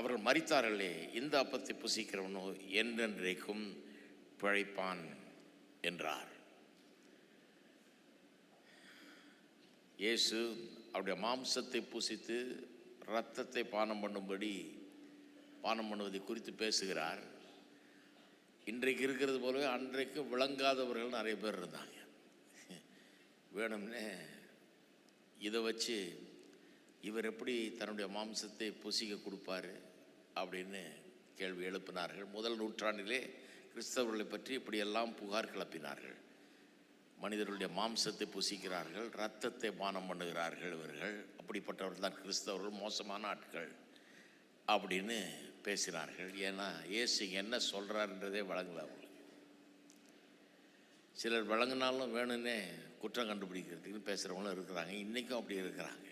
அவர்கள் மறித்தார்களே இந்த அப்பத்தை புசிக்கிறவனோ என்றென்றைக்கும் பிழைப்பான் என்றார். இயேசு அவருடைய மாம்சத்தை புசித்து இரத்தத்தை பானம் பண்ணும்படி பானம் பண்ணுவதை குறித்து பேசுகிறார். இன்றைக்கு இருக்கிறது போலவே அன்றைக்கு விளங்காதவர்கள் நிறைய பேர் இருந்தாங்க. வேணும்னே இதை வச்சு இவர் எப்படி தன்னுடைய மாம்சத்தை புசிக்க கொடுப்பாரு அப்படின்னு கேள்வி எழுப்பினார்கள். முதல் நூற்றாண்டிலே கிறிஸ்தவர்களை பற்றி இப்படியெல்லாம் புகார் கிளப்பினார்கள். மனிதர்களுடைய மாம்சத்தை புசிக்கிறார்கள் ரத்தத்தை பானம் பண்ணுகிறார்கள் இவர்கள். அப்படிப்பட்டவர்கள் தான் கிறிஸ்தவர்கள் மோசமான ஆட்கள் அப்படின்னு பேசினார்கள். ஏன்னா இயேசு என்ன சொல்கிறாருன்றதே வழங்கல அவங்களுக்கு. சிலர் வழங்கினாலும் வேணும்னே குற்றம் கண்டுபிடிக்கிறதுக்குன்னு பேசுகிறவங்களும் இருக்கிறாங்க. இன்றைக்கும் அப்படி இருக்கிறாங்க.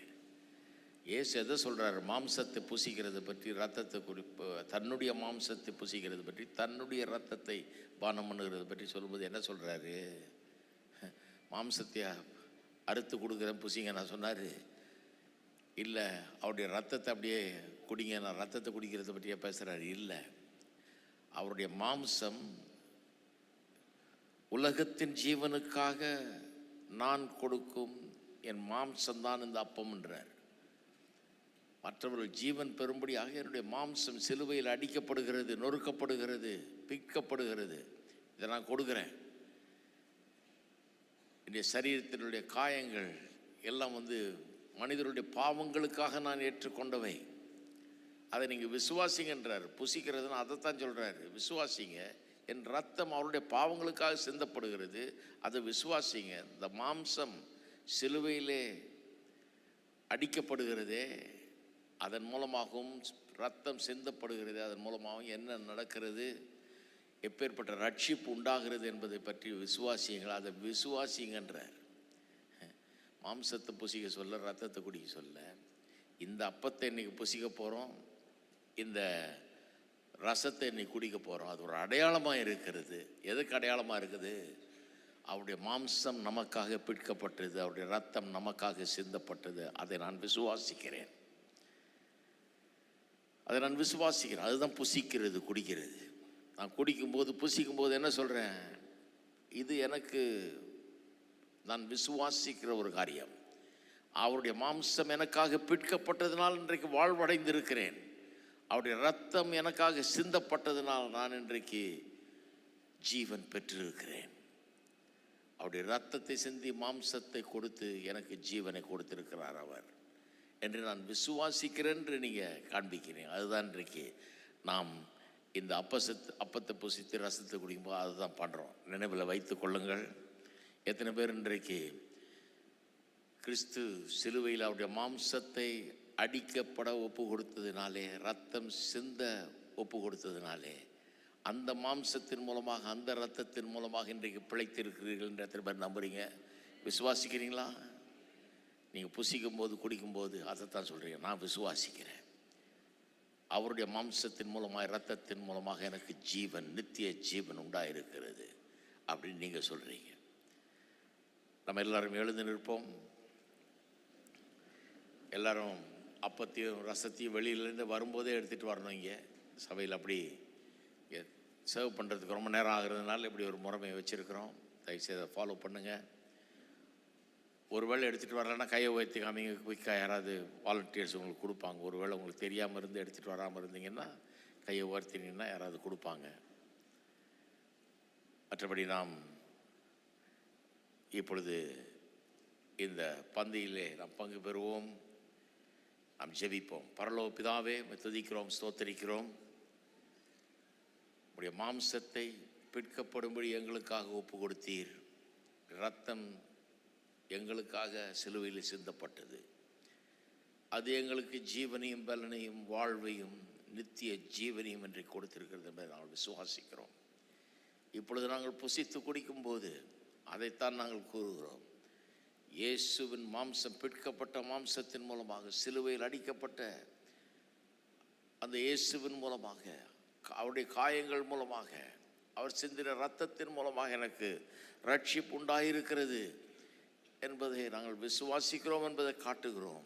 இயேசு எதை சொல்கிறாரு மாம்சத்தை புசிக்கிறது பற்றி ரத்தத்தை குறிப்பு தன்னுடைய மாம்சத்தை புசிக்கிறது பற்றி தன்னுடைய ரத்தத்தை பானம் பண்ணுகிறது பற்றி சொல்லும்போது என்ன சொல்கிறாரு மாம்சத்தை அறுத்து கொடுக்குறேன் புசிங்க நான் சொன்னார். இல்லை அவருடைய ரத்தத்தை அப்படியே குடிங்க நான் ரத்தத்தை குடிக்கிறத பற்றியே பேசுகிறாரு இல்லை. அவருடைய மாம்சம் உலகத்தின் ஜீவனுக்காக நான் கொடுக்கும் என் மாம்சம்தான் இந்த அப்பம்ன்றார். மற்றவர்கள் ஜீவன் பெறும்படியாக என்னுடைய மாம்சம் சிலுவையில் அடிக்கப்படுகிறது நொறுக்கப்படுகிறது பிக்கப்படுகிறது. இதை நான் கொடுக்குறேன். என்னுடைய சரீரத்தினுடைய காயங்கள் எல்லாம் வந்து மனிதருடைய பாவங்களுக்காக நான் ஏற்றுக்கொண்டவை. அதை நீங்கள் விசுவாசிங்கன்றார். புசிக்கிறதுன்னு அதைத்தான் சொல்கிறாரு விசுவாசிங்க. என் ரத்தம் அவருடைய பாவங்களுக்காக சிந்தப்படுகிறது. அதை விசுவாசிங்க. இந்த மாம்சம் சிலுவையிலே அடிக்கப்படுகிறதே. அதன் மூலமாகவும் ரத்தம் சிந்தப்படுகிறது அதன் மூலமாகவும் என்ன நடக்கிறது எப்பேற்பட்ட ரட்சிப்பு உண்டாகிறது என்பதை பற்றி விசுவாசியுங்கள் அதை விசுவாசிங்கன்றார். மாம்சத்தை புசிக்க சொல்ல ரத்தத்தை குடிக்க சொல்ல இந்த அப்பத்தை இன்னைக்கு புசிக்க போகிறோம் இந்த ரசத்தை இன்னைக்கு குடிக்க போகிறோம் அது ஒரு அடையாளமாக இருக்கிறது. எதுக்கு அடையாளமாக இருக்குது? அவருடைய மாம்சம் நமக்காக பிடிக்கப்பட்டது அவருடைய ரத்தம் நமக்காக சிந்தப்பட்டது. அதை நான் விசுவாசிக்கிறேன். அதை நான் விசுவாசிக்கிறேன். அதுதான் புசிக்கிறது குடிக்கிறது. நான் குடிக்கும்போது புசிக்கும்போது என்ன சொல்கிறேன் இது எனக்கு நான் விசுவாசிக்கிற ஒரு காரியம். அவருடைய மாம்சம் எனக்காக பிற்கப்பட்டதினால் இன்றைக்கு வாழ்வடைந்திருக்கிறேன். அவருடைய ரத்தம் எனக்காக சிந்தப்பட்டதினால் நான் இன்றைக்கு ஜீவன் பெற்றிருக்கிறேன். அவருடைய ரத்தத்தை சிந்தி மாம்சத்தை கொடுத்து எனக்கு ஜீவனை கொடுத்திருக்கிறார் அவர். என்று நான் விசுவாசிக்கிறேன் என்று நீங்கள் காண்பிக்கிறீங்க. அதுதான் இன்றைக்கு நாம் இந்த அப்பசத்து அப்பத்தை புசித்து ரசத்தை குடிக்கும்போது அதுதான் பண்ணுறோம் நினைவில் வைத்து கொள்ளுங்கள். எத்தனை பேர் இன்றைக்கு கிறிஸ்து சிலுவையில் அவருடைய மாம்சத்தை அடிக்கப்பட ஒப்பு கொடுத்ததினாலே ரத்தம் சிந்த ஒப்பு கொடுத்ததினாலே அந்த மாம்சத்தின் மூலமாக அந்த ரத்தத்தின் மூலமாக இன்றைக்கு பிழைத்திருக்கிறீர்கள் என்று எத்தனை பேர் நம்புறீங்க? விசுவாசிக்கிறீங்களா? நீங்கள் புசிக்கும் போது குடிக்கும்போது அதைத்தான் சொல்கிறீங்க நான் விசுவாசிக்கிறேன். அவருடைய மாம்சத்தின் மூலமாக இரத்தத்தின் மூலமாக எனக்கு ஜீவன் நித்திய ஜீவன் உண்டாயிருக்கிறது அப்படின்னு நீங்கள் சொல்கிறீங்க நம்ம எல்லாரும் எழுந்து நிற்போம். எல்லாரும் அப்பத்தையும் ரசத்தையும் வெளியிலேருந்து வரும்போதே எடுத்துகிட்டு வரணும் இங்கே. சபையில் அப்படி இங்கே சர்வ் பண்ணுறதுக்கு ரொம்ப நேரம் ஆகிறதுனால இப்படி ஒரு முறைமையை வச்சுருக்கிறோம். தயவுசெய்து அதை ஃபாலோ பண்ணுங்கள் ஒருவேளை எடுத்துகிட்டு வரலன்னா கையை உயர்த்தி காமிங்க குயிக்காக யாராவது வாலண்டியர்ஸ் உங்களுக்கு கொடுப்பாங்க. ஒருவேளை உங்களுக்கு தெரியாமல் இருந்து எடுத்துகிட்டு வராமல் இருந்தீங்கன்னா கையை உயர்த்தினீங்கன்னா யாராவது கொடுப்பாங்க. மற்றபடி நாம் இப்பொழுது இந்த பந்தியிலே நாம் பங்கு பெறுவோம். நாம் ஜெபிப்போம். பரலோக பிதாவே துதிக்கிறோம் ஸ்தோத்தரிக்கிறோம். உடைய மாம்சத்தை பிற்கப்படும்படி எங்களுக்காக ஒப்பு கொடுத்தீர் ரத்தம் எங்களுக்காக சிலுவையில் சிந்தப்பட்டது. அது எங்களுக்கு ஜீவனையும் பலனையும் வாழ்வையும் நித்திய ஜீவனையும் என்று கொடுத்திருக்கிறது என்பதை நாங்கள் விசுவாசிக்கிறோம். இப்பொழுது நாங்கள் புசித்து குடிக்கும்போது அதைத்தான் நாங்கள் கூறுகிறோம். இயேசுவின் மாம்சம் பிற்கப்பட்ட மாம்சத்தின் மூலமாக சிலுவையில் அடிக்கப்பட்ட அந்த இயேசுவின் மூலமாக அவருடைய காயங்கள் மூலமாக அவர் சிந்தின ரத்தத்தின் மூலமாக எனக்கு ரட்சிப்பு உண்டாயிருக்கிறது. என்பதை நாங்கள் விசுவாசிக்கிறோம் என்பதை காட்டுகிறோம்.